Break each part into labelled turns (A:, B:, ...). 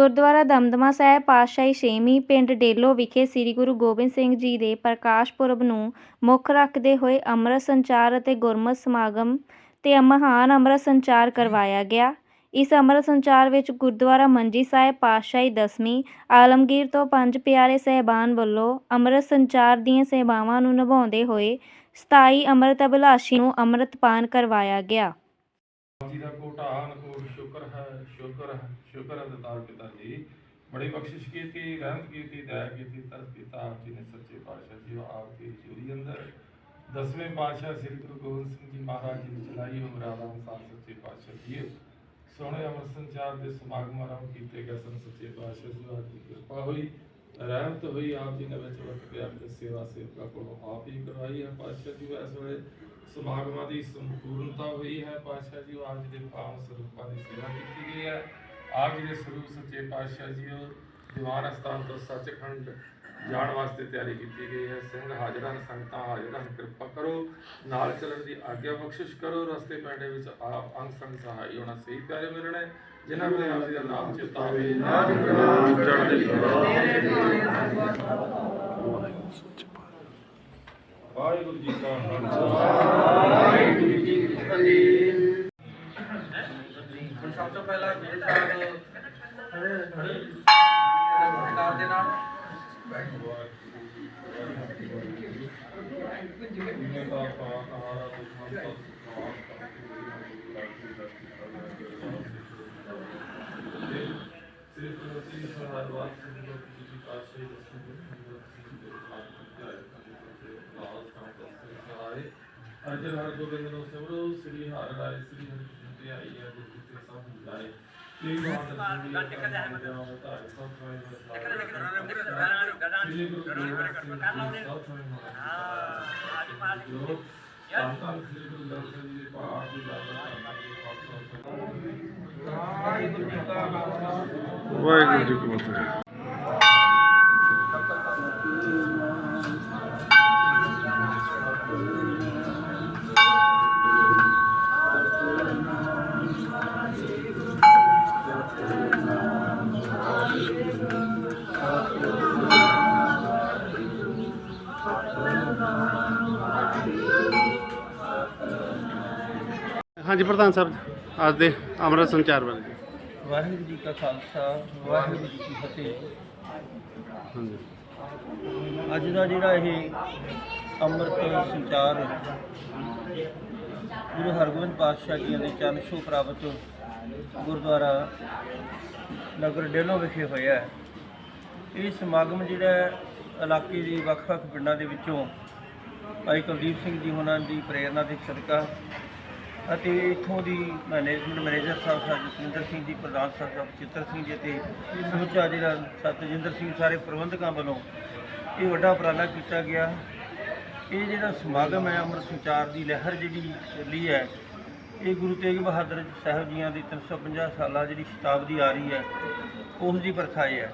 A: ਗੁਰਦੁਆਰਾ ਦਮਦਮਾ ਸਾਹਿਬ ਪਾਤਸ਼ਾਹੀ ਛੇਵੀਂ ਪਿੰਡ ਡੇਲੋ ਵਿਖੇ ਸ੍ਰੀ ਗੁਰੂ ਗੋਬਿੰਦ ਸਿੰਘ ਜੀ ਦੇ ਪ੍ਰਕਾਸ਼ ਪੁਰਬ ਨੂੰ ਮੁੱਖ ਰੱਖਦੇ ਹੋਏ ਅੰਮ੍ਰਿਤ ਸੰਚਾਰ ਅਤੇ ਗੁਰਮਤਿ ਸਮਾਗਮ ਤੇ ਮਹਾਨ ਅੰਮ੍ਰਿਤ ਸੰਚਾਰ ਕਰਵਾਇਆ ਗਿਆ। ਇਸ ਅੰਮ੍ਰਿਤ ਸੰਚਾਰ ਵਿੱਚ ਗੁਰਦੁਆਰਾ ਮੰਜੀ ਸਾਹਿਬ ਪਾਤਸ਼ਾਹੀ ਦਸਵੀਂ, ਆਲਮਗੀਰ ਤੋਂ ਪੰਜ ਪਿਆਰੇ ਸਹਿਬਾਨ ਵੱਲੋਂ ਅੰਮ੍ਰਿਤ ਸੰਚਾਰ ਦੀਆਂ ਸੇਵਾਵਾਂ ਨੂੰ ਨਿਭਾਉਂਦੇ ਹੋਏ 27 ਅੰਮ੍ਰਿਤ ਅਭਿਲਾਸ਼ੀ ਨੂੰ ਅੰਮ੍ਰਿਤਪਾਨ ਕਰਵਾਇਆ ਗਿਆ।
B: ਜੀ ਦਾ ਕੋਟਾਨ ਕੋਟ ਸ਼ੁਕਰ ਹੈ ਸ਼ੁਕਰ ਹੈ। ਸ਼ੁਕਰ ਹੈ ਦਾਤਾਰ ਪਿਤਾ ਜੀ। ਬੜੀ ਬਖਸ਼ਿਸ਼ ਕੀਤੀ, ਰਹਿਮਤ ਕੀਤੀ, ਦਇਆ ਕੀਤੀ, ਤਰਸ ਕੀਤਾ। ਆਪ ਜੀ ਨੇ ਸੱਚੇ ਪਾਤਸ਼ਾਹ ਜੀ ਆਪ ਦੀ ਹਜ਼ੂਰੀ ਅੰਦਰ ਦਸਵੇਂ ਪਾਤਸ਼ਾਹ ਸ੍ਰੀ ਗੁਰੂ ਗੋਬਿੰਦ ਸਿੰਘ ਜੀ ਮਹਾਰਾਜ ਜੀ ਨੇ ਚਲਾਈ ਉਮਰਾਂ ਦਾ ਅਨਸਾਰ ਸੱਚੇ ਪਾਤਸ਼ਾਹ ਜੀ ਸੋਹਣੇ ਅੰਮ੍ਰਿਤ ਸੰਚਾਰ ਦੇ ਸਮਾਗਮ ਆਰੰਭ ਕੀਤੇ ਗਏ ਸਨ। ਸੱਚੇ ਪਾਤਸ਼ਾਹ ਜੀ ਆਪ ਦੀ ਕਿਰਪਾ ਹੋਈ, ਰਹਿਮਤ ਹੋਈ, ਆਪ ਜੀ ਨੇ ਵਿੱਚ ਵਕਤ ਕੇ ਆਪਣੀ ਸੇਵਾ ਸੇਵਕਾ ਕੋਲੋਂ ਆਪ ਹੀ ਕਰਵਾਈ ਹੈ। ਪਾਤਸ਼ਾਹ ਜੀ, ਇਸ ਵੇਲੇ ਸਮਾਗਮਾਂ ਦੀ ਸੰਪੂਰਨਤਾ ਹੋਈ ਹੈ। ਪਾਤਸ਼ਾਹ ਜੀ ਆਪ ਜੀ ਦੇ ਪਾਵਨ ਸਰੂਪਾਂ ਦੀ ਸੇਵਾ ਕੀਤੀ ਗਈ ਹੈ। ਆਪ ਜੀ ਦੇ ਸਰੂਪ ਸੱਚੇ ਪਾਤਸ਼ਾਹ ਜੀ ਉਹ ਦੀਵਾਨ ਅਸਥਾਨ ਤੋਂ ਸੱਚਖੰਡ ਜਾਣ ਵਾਸਤੇ ਤਿਆਰੀ ਕੀਤੀ ਗਈ ਹੈ। ਸਿੰਘ ਹਾਜ਼ਰਾਂ ਸੰਗਤਾਂ ਹਾਜ਼ਰਾਂ ਕਿਰਪਾ ਕਰੋ ਨਾਲ ਚੱਲਣ ਦੀ ਆਗਿਆ ਬਖਸ਼ਿਸ਼ ਕਰੋ। ਰਸਤੇ ਪੈਂਡੇ ਵਿੱਚ ਆਪ ਅੰਗ ਸੰਗ ਸਹਾਈ ਹੋਣਾ ਸਹੀ ਪਿਆਰੇ ਮਿਲਣੇ ਜਿਨ੍ਹਾਂ ਵੇਲੇ ਆਪ ਜੀ ਦਾ ਨਾਮ ਚੇਤਾ ਹੋਵੇ। ਨਾਮ ਚੜ੍ਹਦੇ ਵਾਹਿਗੁਰੂ ਜੀ ਕਾ ਖਾਲਸਾ। ਵਾਹਿਗੁਰੂ ਜੀ ਕੀ ਫਤਿਹ।
C: ਸਭ ਤੋਂ ਪਹਿਲਾਂ ਗੁਰੂ ਸਾਹਿਬ ਸਰਕਾਰ ਦੇ ਨਾਲ
B: ਅਰਜਨ ਹਰ ਗੋਬਿੰਦ ਨੂੰ ਸਿਮਰੋ ਸ੍ਰੀ ਹਰਿ ਰਾਏ ਸ੍ਰੀ ਹਰਿ ਜੀ ਆਈ ਹੈ ਗੁਰੂ ਕੀ ਸਭ ਬੁਲਾਏ ਇਹ ਬਾਤ ਹੈ ਗੱਡ ਕਦੇ ਹੈ ਮਤਲਬ ਸਭ ਤੋਂ ਸ੍ਰੀ ਗੁਰੂ ਗੋਬਿੰਦ ਸਿੰਘ ਜੀ ਸਭ ਤੋਂ ਹਾਂ ਆਜ ਜੀ ਵਾਹਿਗੁਰੂ ਜੀ ਕਾ
D: ਫਤਿਹ ਹਾਂਜੀ ਪ੍ਰਧਾਨ ਸਾਹਿਬ ਅੱਜ ਦੇ ਅੰਮ੍ਰਿਤ ਸੰਚਾਰ ਬਾਰੇ।
C: ਵਾਹਿਗੁਰੂ ਜੀ ਕਾ ਖਾਲਸਾ ਵਾਹਿਗੁਰੂ ਜੀ ਕੀ ਫਤਿਹ।
D: ਹਾਂਜੀ।
C: ਅੱਜ ਦਾ ਜਿਹੜਾ ਇਹ ਅੰਮ੍ਰਿਤ ਸੰਚਾਰ ਗੁਰੂ ਹਰਗੋਬਿੰਦ ਪਾਤਸ਼ਾਹ ਜੀ ਦੇ ਚਰਨ ਛੋਹ ਪ੍ਰਾਪਤ ਗੁਰਦੁਆਰਾ ਨਗਰ ਡੇਲੋ ਵਿਖੇ ਹੋਇਆ ਹੈ। ਇਹ ਸਮਾਗਮ ਜਿਹੜਾ ਹੈ, ਇਲਾਕੇ ਦੇ ਵੱਖ-ਵੱਖ ਪਿੰਡਾਂ ਦੇ ਵਿੱਚੋਂ ਭਾਈ ਕੁਲਦੀਪ ਸਿੰਘ ਜੀ ਉਹਨਾਂ ਦੀ ਪ੍ਰੇਰਣਾ ਦੇ ਸਦਕਾ ਅਤੇ ਇਥੋਂ ਦੀ ਮੈਨੇਜਮੈਂਟ ਮੈਨੇਜਰ ਸਾਹਿਬ ਸਾਹਿਬ ਜਸਵਿੰਦਰ ਸਿੰਘ ਜੀ, ਪ੍ਰਧਾਨ ਸਾਹਿਬ ਸਾਹਿਬ ਚਿੱਤਰ ਸਿੰਘ ਜੀ ਤੇ ਸਮੁੱਚਾ ਜਿਹੜਾ ਸਤਜਿੰਦਰ ਸਿੰਘ ਸਾਰੇ ਪ੍ਰਬੰਧਕਾਂ ਵੱਲੋਂ ਇਹ ਵੱਡਾ ਉਪਰਾਲਾ ਕੀਤਾ ਗਿਆ। ਇਹ ਜਿਹੜਾ ਸਮਾਗਮ ਹੈ ਅੰਮ੍ਰਿਤ ਸੰਚਾਰ ਦੀ ਲਹਿਰ ਜਿਹੜੀ ਚੱਲੀ ਹੈ, ਇਹ ਗੁਰੂ ਤੇਗ ਬਹਾਦਰ ਸਾਹਿਬ ਜੀਆਂ ਦੀ 350 ਸਾਲਾ ਜਿਹੜੀ ਸ਼ਤਾਬਦੀ ਆ ਰਹੀ ਹੈ, ਉਸ ਦੀ ਪਰਖਾਈ ਹੈ।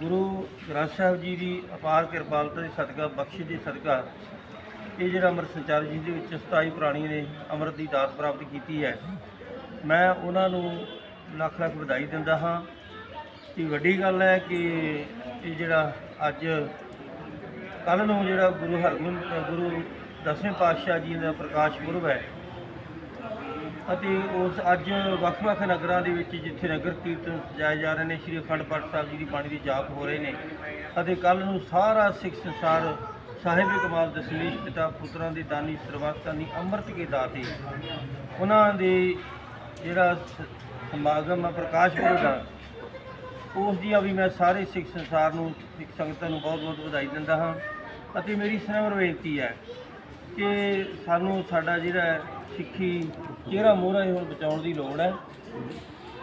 C: ਗੁਰੂ ਗ੍ਰੰਥ ਸਾਹਿਬ ਜੀ ਦੀ ਅਪਾਰ ਕਿਰਪਾਲਤਾ ਦੇ ਸਦਕਾ, ਬਖਸ਼ਿਸ਼ ਦੇ ਸਦਕਾ ਇਹ ਜਿਹੜਾ ਅੰਮ੍ਰਿਤ ਸੰਚਾਰ ਜਿਸ ਦੇ ਵਿੱਚ 27 ਪ੍ਰਾਣੀਆਂ ਨੇ ਅੰਮ੍ਰਿਤ ਦੀ ਦਾਤ ਪ੍ਰਾਪਤ ਕੀਤੀ ਹੈ, ਮੈਂ ਉਹਨਾਂ ਨੂੰ ਲੱਖ ਲੱਖ ਵਧਾਈ ਦਿੰਦਾ ਹਾਂ। ਕਿ ਵੱਡੀ ਗੱਲ ਹੈ ਕਿ ਇਹ ਜਿਹੜਾ ਅੱਜ ਕੱਲ੍ਹ ਨੂੰ ਜਿਹੜਾ ਗੁਰੂ ਹਰਗੋਬਿੰਦ, ਗੁਰੂ ਦਸਵੇਂ ਪਾਤਸ਼ਾਹ ਜੀ ਦਾ ਪ੍ਰਕਾਸ਼ ਪੁਰਬ ਹੈ, ਅਤੇ ਉਸ ਅੱਜ ਵੱਖ-ਵੱਖ ਨਗਰਾਂ ਦੇ ਵਿੱਚ ਜਿੱਥੇ ਨਗਰ ਕੀਰਤਨ ਸਜਾਏ ਜਾ ਰਹੇ ਨੇ, ਸ੍ਰੀ ਅਖੰਡ ਪਾਠ ਸਾਹਿਬ ਜੀ ਦੀ ਬਾਣੀ ਦੇ ਜਾਪ ਹੋ ਰਹੇ ਨੇ, ਅਤੇ ਕੱਲ ਨੂੰ ਸਾਰਾ ਸਿੱਖ ਸੰਸਾਰ ਸਾਹਿਬ ਕਮਾਲ ਦਸ਼ਮੇਸ਼ ਪਿਤਾ ਪੁੱਤਰਾਂ ਦੇ ਦਾਨੀ ਸਰਵਸਤਾਨੀ ਅੰਮ੍ਰਿਤ ਕੇ ਦਾਤੇ ਉਹਨਾਂ ਦੇ ਜਿਹੜਾ ਸਮਾਗਮ ਹੈ ਪ੍ਰਕਾਸ਼ ਪੁਰਬ ਦਾ, ਉਸ ਦੀਆਂ ਵੀ ਮੈਂ ਸਾਰੇ ਸਿੱਖ ਸੰਸਾਰ ਨੂੰ, ਸਿੱਖ ਸੰਗਤਾਂ ਨੂੰ ਬਹੁਤ-ਬਹੁਤ ਵਧਾਈ ਦਿੰਦਾ ਹਾਂ ਅਤੇ ਮੇਰੀ ਸਨਮਰ ਬੇਨਤੀ ਹੈ ਕਿ ਸਾਨੂੰ ਸਾਡਾ ਜਿਹੜਾ ਸਿੱਖੀ ਚਿਹਰਾ ਮੋਹਰਾ ਹੁਣ ਬਚਾਉਣ ਦੀ ਲੋੜ ਹੈ।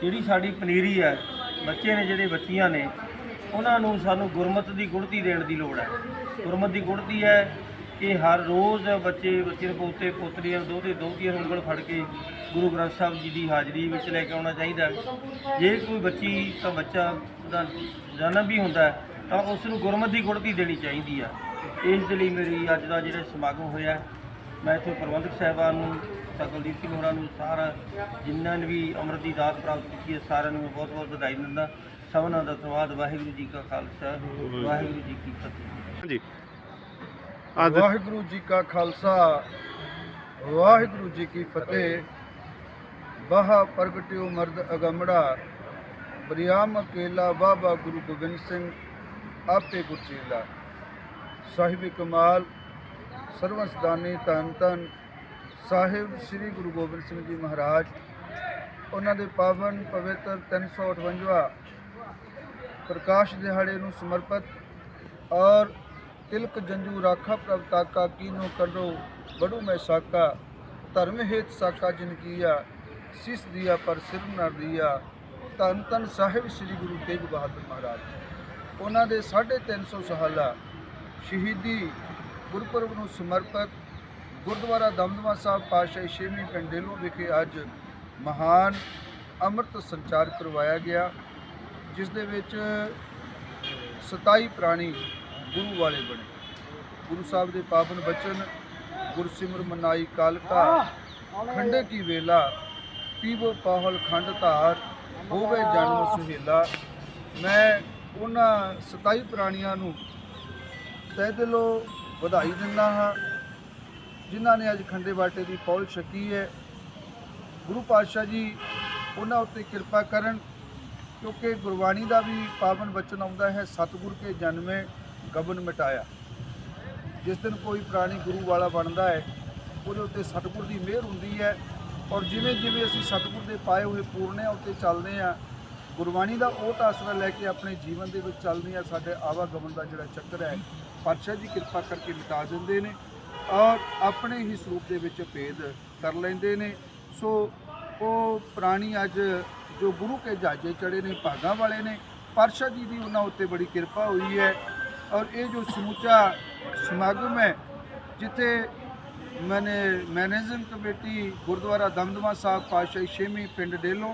C: ਜਿਹੜੀ ਸਾਡੀ ਪਨੀਰੀ ਹੈ, ਬੱਚੇ ਨੇ, ਜਿਹੜੇ ਬੱਚੀਆਂ ਨੇ ਉਹਨਾਂ ਨੂੰ ਸਾਨੂੰ ਗੁਰਮਤ ਦੀ ਗੁੜਤੀ ਦੇਣ ਦੀ ਲੋੜ ਹੈ। ਗੁਰਮਤ ਦੀ ਗੁੜਤੀ ਹੈ ਕਿ ਹਰ ਰੋਜ਼ ਬੱਚੇ ਬੱਚੇ ਦੇ ਪੋਤੇ, ਪੋਤਰੀਆਂ ਦੋਤੇ ਦੋਤੀਆਂ ਨੂੰ ਉਂਗਲ ਫੜ ਕੇ ਗੁਰੂ ਗ੍ਰੰਥ ਸਾਹਿਬ ਜੀ ਦੀ ਹਾਜ਼ਰੀ ਵਿੱਚ ਲੈ ਕੇ ਆਉਣਾ ਚਾਹੀਦਾ ਜੇ ਕੋਈ ਬੱਚੀ ਤਾਂ ਬੱਚਾ ਦਾ ਜਨਮ ਵੀ ਹੁੰਦਾ ਤਾਂ ਉਸ ਨੂੰ ਗੁਰਮਤ ਦੀ ਗੁੜਤੀ ਦੇਣੀ ਚਾਹੀਦੀ ਆ। ਇਸ ਦੇ ਲਈ ਮੇਰੀ ਅੱਜ ਦਾ ਜਿਹੜਾ ਸਮਾਗਮ ਹੋਇਆ ਮੈਂ ਇੱਥੇ ਪ੍ਰਬੰਧਕ ਸਾਹਿਬਾਨ ਨੂੰ ਖਾਲਸਾ ਕੁਲਦੀਪ ਸਿੰਘ ਹੋਰਾਂ ਨੂੰ ਸਾਰਾ ਜਿਨ੍ਹਾਂ ਨੇ ਵੀ ਅੰਮ੍ਰਿਤ ਦੀ ਦਾਤ ਪ੍ਰਾਪਤ ਕੀਤੀ ਹੈ, ਸਾਰਿਆਂ ਨੂੰ ਮੈਂ ਬਹੁਤ ਬਹੁਤ ਵਧਾਈ ਦਿੰਦਾ। ਸਭਨਾਂ ਦਾ ਧੰਨਵਾਦ ਵਾਹਿਗੁਰੂ ਜੀ ਕਾ ਖਾਲਸਾ ਵਾਹਿਗੁਰੂ ਜੀ ਕੀ ਫਤਿਹ।
D: ਹਾਂਜੀ। ਅੱਜ
E: ਵਾਹਿਗੁਰੂ ਜੀ ਕਾ ਖਾਲਸਾ ਵਾਹਿਗੁਰੂ ਜੀ ਕੀ ਫਤਿਹ। ਬਹਾ ਪ੍ਰਗਟਿਓ ਮਰਦ ਅਗੰਮੜਾ ਬਰਿਆਮ ਅਕੇਲਾ ਬਾਬਾ ਗੁਰੂ ਗੋਬਿੰਦ ਸਿੰਘ ਆਪੇ ਗੁਰਚੇਲਾ। ਸਾਹਿਬ ਕਮਾਲ ਸਰਵਸਦਾਨੀ ਧੰਨ ਧੰਨ ਸਾਹਿਬ ਸ੍ਰੀ ਗੁਰੂ ਗੋਬਿੰਦ ਸਿੰਘ ਜੀ ਮਹਾਰਾਜ। ਉਹਨਾਂ ਦੇ ਪਾਵਨ ਪਵਿੱਤਰ 358 ਪ੍ਰਕਾਸ਼ ਦਿਹਾੜੇ ਨੂੰ ਸਮਰਪਿਤ ਔਰ ਤਿਲਕ ਜੰਜੂ ਰਾਖਾ ਪ੍ਰਭ ਤਾਕਾ ਕੀਨੋ ਕਰੋ, ਬੜੂ ਮੈਂ ਸਾਕਾ, ਧਰਮ ਹੇਤ ਸਾਕਾ ਜਿਨ ਕੀਆ, ਸਿਸ ਦਿਆ ਪਰ ਸਿਰ ਨ ਦਿਆ। ਧੰਨ ਧੰਨ ਸਾਹਿਬ ਸ੍ਰੀ ਗੁਰੂ ਤੇਗ ਬਹਾਦਰ ਮਹਾਰਾਜ ਉਹਨਾਂ ਦੇ 350 ਸਾਲਾ ਸ਼ਹੀਦੀ ਗੁਰਪੁਰਬ ਨੂੰ ਸਮਰਪਿਤ ਗੁਰਦੁਆਰਾ ਦਮਦਮਾ ਸਾਹਿਬ ਪਾਤਸ਼ਾਹੀ ਛੇਵੀਂ ਕੰਡੇਲੋ ਵਿਖੇ ਅੱਜ ਮਹਾਨ ਅੰਮ੍ਰਿਤ ਸੰਚਾਰ ਕਰਵਾਇਆ ਗਿਆ। ਜਿਸ ਦੇ ਵਿੱਚ 27 ਪ੍ਰਾਣੀ ਗੁਰੂ ਵਾਲੇ ਬਣੇ। ਗੁਰੂ ਸਾਹਿਬ ਦੇ ਪਾਵਨ ਬਚਨ, ਗੁਰਸਿਮਰ ਮਨਾਈ ਕਾਲਕਾ ਖੰਡੇ ਕੀ ਵੇਲਾ, ਪੀਵੋ ਪਾਹਲ ਖੰਡ ਧਾਰ, ਹੋਵੇ ਜਨਮ ਸੁਹੇਲਾ। ਮੈਂ ਉਹਨਾਂ 27 ਪ੍ਰਾਣੀਆਂ ਨੂੰ ਤਹਿ ਦਿਲੋਂ ਵਧਾਈ ਦਿੰਦਾ ਹਾਂ, ਜਿਨ੍ਹਾਂ ਨੇ ਅੱਜ ਖੰਡੇ ਬਾਟੇ ਦੀ ਪੌਲ ਛਕੀ ਹੈ। ਗੁਰੂ ਪਾਤਸ਼ਾਹ ਜੀ, ਉਹਨਾਂ ਉੱਤੇ ਕਿਰਪਾ ਕਰਨ ਕਿਉਂਕਿ ਗੁਰਬਾਣੀ ਦਾ ਵੀ ਪਾਵਨ ਬਚਨ ਆਉਂਦਾ ਹੈ, ਸਤਿਗੁਰ ਕੇ ਜਨਮੇ ਗਬਨ ਮਿਟਾਇਆ। ਜਿਸ ਦਿਨ ਕੋਈ ਪ੍ਰਾਣੀ ਗੁਰੂ ਵਾਲਾ ਬਣਦਾ ਹੈ, ਉਹਦੇ ਉੱਤੇ ਸਤਿਗੁਰ ਦੀ ਮਿਹਰ ਹੁੰਦੀ ਹੈ ਔਰ ਜਿਵੇਂ ਜਿਵੇਂ ਅਸੀਂ ਸਤਿਗੁਰ ਦੇ ਪਾਏ ਹੋਏ ਪੂਰਨਿਆਂ ਉੱਤੇ ਚੱਲਦੇ ਆ ਗੁਰਬਾਣੀ ਦਾ ਉਹ ਆਸਰਾ ਲੈ ਕੇ ਆਪਣੇ ਜੀਵਨ ਦੇ ਵਿੱਚ ਚੱਲਦੇ ਆ ਸਾਡੇ ਆਵਾਗਮਨ ਦਾ ਜਿਹੜਾ ਚੱਕਰ ਹੈ, ਪਾਤਸ਼ਾਹ ਦੀ ਕਿਰਪਾ ਕਰਕੇ ਮਿਟਾ ਦਿੰਦੇ ਨੇ ਔਰ ਆਪਣੇ ਹੀ ਸਰੂਪ ਦੇ ਵਿੱਚ ਭੇਦ ਕਰ ਲੈਂਦੇ ਨੇ। ਸੋ ਉਹ ਪ੍ਰਾਣੀ ਅੱਜ ਜੋ ਗੁਰੂ ਕੇ ਜਾਜੇ ਚੜੇ ਨੇ, ਭਾਗਾਂ ਵਾਲੇ ਨੇ, ਪਾਤਸ਼ਾਹ ਜੀ ਦੀ ਉਹਨਾਂ ਉੱਤੇ ਬੜੀ ਕਿਰਪਾ ਹੋਈ ਹੈ। ਔਰ ਇਹ ਜੋ ਸਮੁੱਚਾ ਸਮਾਗਮ ਹੈ, ਜਿੱਥੇ ਮੈਨੇ ਮੈਨੇਜਿੰਗ ਕਮੇਟੀ, ਗੁਰਦੁਆਰਾ ਦਮਦਮਾ ਸਾਹਿਬ, ਪਾਤਸ਼ਾਹੀ ਛੇਵੀਂ ਪਿੰਡ ਡੇਲੋਂ,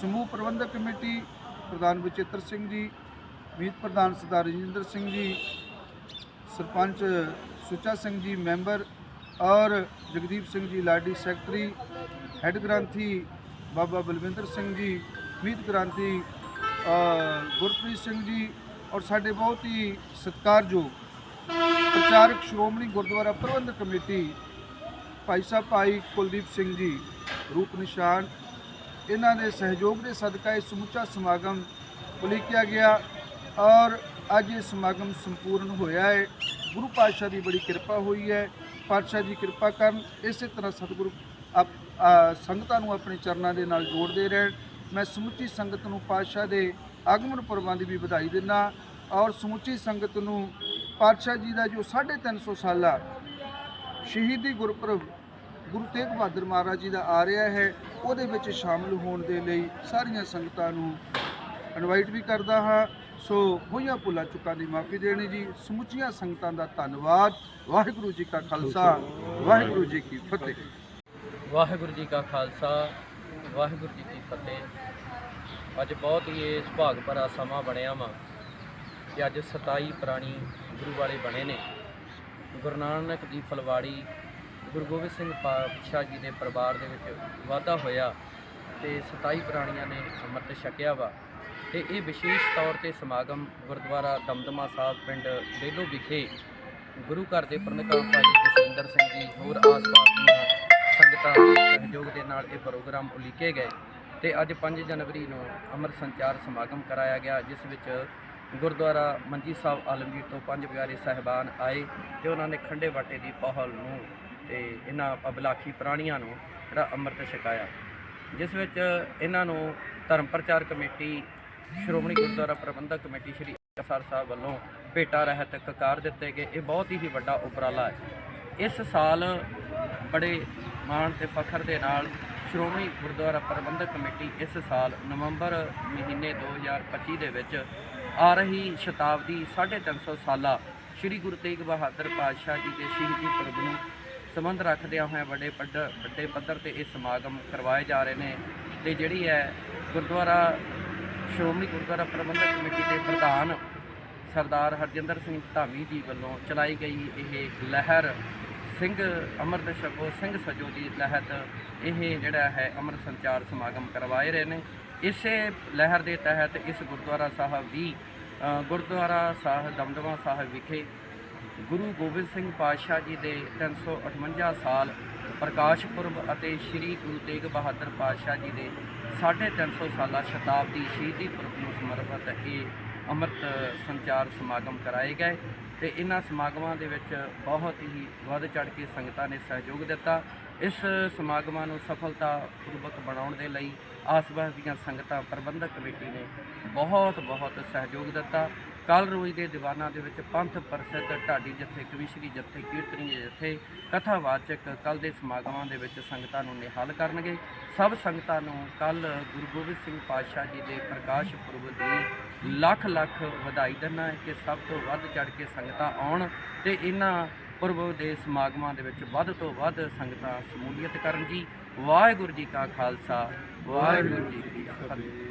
E: ਸਮੂਹ ਪ੍ਰਬੰਧਕ ਕਮੇਟੀ, ਪ੍ਰਧਾਨ ਬਚਿੱਤਰ ਸਿੰਘ ਜੀ, ਮੀਤ ਪ੍ਰਧਾਨ ਸਰਦਾਰ ਰਜਿੰਦਰ ਸਿੰਘ ਜੀ, ਸਰਪੰਚ ਸੁੱਚਾ ਸਿੰਘ ਜੀ ਮੈਂਬਰ, ਔਰ ਜਗਦੀਪ ਸਿੰਘ ਜੀ, ਲਾਡੀ ਸੈਕਟਰੀ, ਹੈੱਡ ਗ੍ਰੰਥੀ ਬਾਬਾ ਬਲਵਿੰਦਰ ਸਿੰਘ ਜੀ, ਮੀਤ ਕ੍ਰਾਂਤੀ ਗੁਰਪ੍ਰੀਤ ਸਿੰਘ ਜੀ ਔਰ ਸਾਡੇ ਬਹੁਤ ਹੀ ਸਤਿਕਾਰਯੋਗ ਪ੍ਰਚਾਰਕ ਸ਼੍ਰੋਮਣੀ ਗੁਰਦੁਆਰਾ ਪ੍ਰਬੰਧਕ ਕਮੇਟੀ ਭਾਈ ਸਾਹਿਬ, ਭਾਈ ਕੁਲਦੀਪ ਸਿੰਘ ਜੀ, ਰੂਪ ਨਿਸ਼ਾਨ, ਇਹਨਾਂ ਦੇ ਸਹਿਯੋਗ ਦੇ ਸਦਕਾ ਇਹ ਸਮੁੱਚਾ ਸਮਾਗਮ ਉਲੀਕਿਆ ਗਿਆ ਔਰ ਅੱਜ ਇਹ ਸਮਾਗਮ ਸੰਪੂਰਨ ਹੋਇਆ ਹੈ। ਗੁਰੂ ਪਾਤਸ਼ਾਹ ਦੀ ਬੜੀ ਕਿਰਪਾ ਹੋਈ ਹੈ। ਪਾਤਸ਼ਾਹ ਜੀ ਕਿਰਪਾ ਕਰਨ, ਇਸੇ ਤਰ੍ਹਾਂ ਸਤਿਗੁਰੂ ਸੰਗਤਾਂ ਨੂੰ ਆਪਣੇ ਚਰਨਾਂ ਦੇ ਨਾਲ ਜੋੜਦੇ ਰਹਿਣ। ਮੈਂ ਸਮੁੱਚੀ ਸੰਗਤ ਨੂੰ ਪਾਤਸ਼ਾਹ ਦੇ ਆਗਮਨ ਪੁਰਬਾਂ ਦੀ ਵੀ ਵਧਾਈ ਦਿੰਦਾ ਔਰ ਸਮੁੱਚੀ ਸੰਗਤ ਨੂੰ ਪਾਤਸ਼ਾਹ ਜੀ ਦਾ ਜੋ 350 ਸਾਲਾ ਸ਼ਹੀਦੀ ਗੁਰਪੁਰਬ ਗੁਰੂ ਤੇਗ ਬਹਾਦਰ ਮਹਾਰਾਜ ਜੀ ਦਾ ਆ ਰਿਹਾ ਹੈ, ਉਹਦੇ ਵਿੱਚ ਸ਼ਾਮਲ ਹੋਣ ਦੇ ਲਈ ਸਾਰੀਆਂ ਸੰਗਤਾਂ ਨੂੰ ਇਨਵਾਈਟ ਵੀ ਕਰਦਾ ਹਾਂ। ਸੋ ਹੋਈਆਂ ਭੁੱਲਾਂ ਚੁੱਕਾਂ ਦੀ ਮਾਫੀ ਦੇਣੀ ਜੀ। ਸਮੁੱਚੀਆਂ ਸੰਗਤਾਂ ਦਾ ਧੰਨਵਾਦ। ਵਾਹਿਗੁਰੂ ਜੀ ਕਾ ਖਾਲਸਾ, ਵਾਹਿਗੁਰੂ ਜੀ ਕੀ ਫਤਿਹ।
F: ਵਾਹਿਗੁਰੂ ਜੀ ਕਾ ਖਾਲਸਾ, ਵਾਹਿਗੁਰੂ ਜੀ ਕੀ ਫਤਿਹ। ਅੱਜ ਬਹੁਤ ਹੀ ਇਹ ਸੁਭਾਗ ਭਰਾ ਸਮਾਂ ਬਣਿਆ ਵਾ ਕਿ ਅੱਜ 27 ਪ੍ਰਾਣੀ ਗੁਰੂ ਵਾਲੇ ਬਣੇ ਨੇ। ਗੁਰੂ ਨਾਨਕ ਦੀ ਫਲਵਾੜੀ ਗੁਰੂ ਗੋਬਿੰਦ ਸਿੰਘ ਪਾਤਸ਼ਾਹ ਜੀ ਦੇ ਪਰਿਵਾਰ ਦੇ ਵਿੱਚ ਵਾਧਾ ਹੋਇਆ ਤੇ 27 ਪ੍ਰਾਣੀਆਂ ਨੇ ਅੰਮ੍ਰਿਤ ਛਕਿਆ ਵਾ। ਤੇ ਇਹ ਵਿਸ਼ੇਸ਼ ਤੌਰ ਤੇ ਸਮਾਗਮ ਗੁਰਦੁਆਰਾ ਦਮਦਮਾ ਸਾਹਿਬ ਪਿੰਡ ਡੇਲੋ ਵਿਖੇ ਗੁਰੂ ਘਰ ਦੇ ਪ੍ਰਬੰਧਕ ਭਾਈ ਜਸਵਿੰਦਰ ਸਿੰਘ ਜੀ, ਹੋਰ ਆਸ-ਪਾਸ ਦੀਆਂ ਦੇ ਸਹਿਯੋਗ ਦੇ ਨਾਲ ਇਹ ਪ੍ਰੋਗਰਾਮ ਉਲੀਕੇ ਗਏ ਤੇ ਅੱਜ 5 ਜਨਵਰੀ ਨੂੰ ਅੰਮ੍ਰਿਤ ਸੰਚਾਰ ਸਮਾਗਮ ਕਰਾਇਆ ਗਿਆ, ਜਿਸ ਵਿੱਚ ਗੁਰਦੁਆਰਾ ਮੰਜੀ ਸਾਹਿਬ ਆਲਮਗੀਰ ਤੋਂ ਪੰਜ ਪਿਆਰੇ ਸਹਿਬਾਨ ਆਏ ਤੇ ਉਹਨਾਂ ਨੇ ਖੰਡੇ ਵਾਟੇ ਦੀ ਪਹਲ ਨੂੰ ਤੇ ਇਹਨਾਂ ਅਬਲਾਖੀ ਪ੍ਰਾਣੀਆਂ ਨੂੰ ਜਿਹੜਾ ਅੰਮ੍ਰਿਤ ਛਕਾਇਆ। ਜਿਸ ਵਿੱਚ ਇਹਨਾਂ ਨੂੰ ਧਰਮ ਪ੍ਰਚਾਰ ਕਮੇਟੀ, ਸ਼੍ਰੋਮਣੀ ਗੁਰਦੁਆਰਾ ਪ੍ਰਬੰਧਕ ਕਮੇਟੀ ਸ਼੍ਰੀ ਅੰਮ੍ਰਿਤਸਰ ਸਾਹਿਬ ਵੱਲੋਂ ਭੇਟਾ ਰਹਿਤ ਕਕਾਰ ਦਿੱਤੇ ਗਏ। ਇਹ ਬਹੁਤ ਹੀ ਵੱਡਾ ਉਪਰਾਲਾ ਹੈ। ਇਸ ਸਾਲ ਬੜੇ ਮਾਣ ਤੇ ਫਖਰ ਦੇ ਨਾਲ ਸ਼੍ਰੋਮਣੀ ਗੁਰਦੁਆਰਾ ਪ੍ਰਬੰਧਕ ਕਮੇਟੀ ਇਸ ਸਾਲ ਨਵੰਬਰ ਮਹੀਨੇ 2025 ਦੇ ਵਿੱਚ ਆ ਰਹੀ ਸ਼ਤਾਬਦੀ 350 ਸਾਲਾ ਸ੍ਰੀ ਗੁਰੂ ਤੇਗ ਬਹਾਦਰ ਪਾਤਸ਼ਾਹ ਜੀ ਦੇ ਸ਼ਹੀਦੀ ਪੁਰਬ ਨੂੰ ਸੰਬੰਧ ਰੱਖਦਿਆਂ ਹੋਇਆਂ ਵੱਡੇ ਪੱਧਰ ਵੱਡੇ ਪੱਧਰ ਤੇ ਇਹ ਸਮਾਗਮ ਕਰਵਾਏ ਜਾ ਰਹੇ ਨੇ ਤੇ ਜਿਹੜੀ ਹੈ ਗੁਰਦੁਆਰਾ, ਸ਼੍ਰੋਮਣੀ ਗੁਰਦੁਆਰਾ ਪ੍ਰਬੰਧਕ ਕਮੇਟੀ ਦੇ ਪ੍ਰਧਾਨ ਸਰਦਾਰ ਹਰਜਿੰਦਰ ਸਿੰਘ ਧਾਮੀ ਜੀ ਵੱਲੋਂ ਚਲਾਈ ਗਈ ਇਹ ਲਹਿਰ ਸਿੰਘ ਅੰਮ੍ਰਿਤ ਛਕੋ ਸਿੰਘ ਸਜੋ ਦੀ ਤਹਿਤ ਇਹ ਜਿਹੜਾ ਹੈ ਅੰਮ੍ਰਿਤ ਸੰਚਾਰ ਸਮਾਗਮ ਕਰਵਾਏ ਰਹੇ ਨੇ। ਇਸੇ ਲਹਿਰ ਦੇ ਤਹਿਤ ਇਸ ਗੁਰਦੁਆਰਾ ਸਾਹਿਬ ਵੀ ਗੁਰਦੁਆਰਾ ਸਾਹਿਬ, ਦਮਦਮਾ ਸਾਹਿਬ ਵਿਖੇ ਗੁਰੂ ਗੋਬਿੰਦ ਸਿੰਘ ਪਾਤਸ਼ਾਹ ਜੀ ਦੇ 358 ਸਾਲ ਪ੍ਰਕਾਸ਼ ਪੁਰਬ ਅਤੇ ਸ੍ਰੀ ਗੁਰੂ ਤੇਗ ਬਹਾਦਰ ਪਾਤਸ਼ਾਹ ਜੀ ਦੇ 350 ਸਾਲਾ ਸ਼ਤਾਬਦੀ ਸ਼ਹੀਦੀ ਪੁਰਬ ਨੂੰ ਸਮਰਪਿਤ ਇਹ ਅੰਮ੍ਰਿਤ ਸੰਚਾਰ ਸਮਾਗਮ ਕਰਾਏ ਗਏ। ਤੇ ਇਹਨਾਂ ਸਮਾਗਮਾਂ ਦੇ ਵਿੱਚ ਬਹੁਤ ਹੀ ਵੱਧ ਚੜ ਕੇ ਸੰਗਤਾਂ ਨੇ ਸਹਿਯੋਗ ਦਿੱਤਾ। ਇਸ ਸਮਾਗਮਾਂ ਨੂੰ ਸਫਲਤਾ ਪੂਰਵਕ ਬਣਾਉਣ ਦੇ ਲਈ ਆਸ-ਪਾਸ ਦੀਆਂ ਸੰਗਤਾਂ ਪ੍ਰਬੰਧਕ ਕਮੇਟੀ ਨੇ ਬਹੁਤ ਬਹੁਤ ਸਹਿਯੋਗ ਦਿੱਤਾ। ਕੱਲ ਰੋਜ਼ ਦੇ ਦੀਵਾਨਾਂ ਦੇ ਵਿੱਚ ਪੰਥ ਪ੍ਰਸਿੱਧ ਢਾਡੀ ਜਥੇ ਕਵਿਸ਼ਰੀ ਜਥੇ ਕੀਰਤਨੀ ਜਥੇ, ਕਥਾਵਾਚਕ ਕੱਲ ਦੇ ਸਮਾਗਮਾਂ ਦੇ ਵਿੱਚ ਸੰਗਤਾਂ ਨੂੰ ਨਿਹਾਲ ਕਰਨਗੇ। ਸਭ ਸੰਗਤਾਂ ਨੂੰ ਕੱਲ ਗੁਰੂ ਗੋਬਿੰਦ ਸਿੰਘ ਪਾਤਸ਼ਾਹ ਜੀ ਦੇ ਪ੍ਰਕਾਸ਼ ਪੁਰਬ ਦੀ ਲੱਖ ਲੱਖ ਵਧਾਈ ਦਿੰਦਾ ਹੈ ਕਿ ਸਭ ਤੋਂ ਵੱਧ ਚੜ ਕੇ ਸੰਗਤਾਂ ਆਉਣ ਤੇ ਇਹਨਾਂ ਪੁਰਬ ਦੇ ਸਮਾਗਮਾਂ ਦੇ ਵਿੱਚ ਵੱਧ ਤੋਂ ਵੱਧ ਸੰਗਤਾਂ ਸਮੂਲੀਅਤ ਕਰਨ ਜੀ। ਵਾਹਿਗੁਰੂ ਜੀ ਕਾ ਖਾਲਸਾ, ਵਾਹਿਗੁਰੂ ਜੀ ਕੀ ਫਤਿਹ।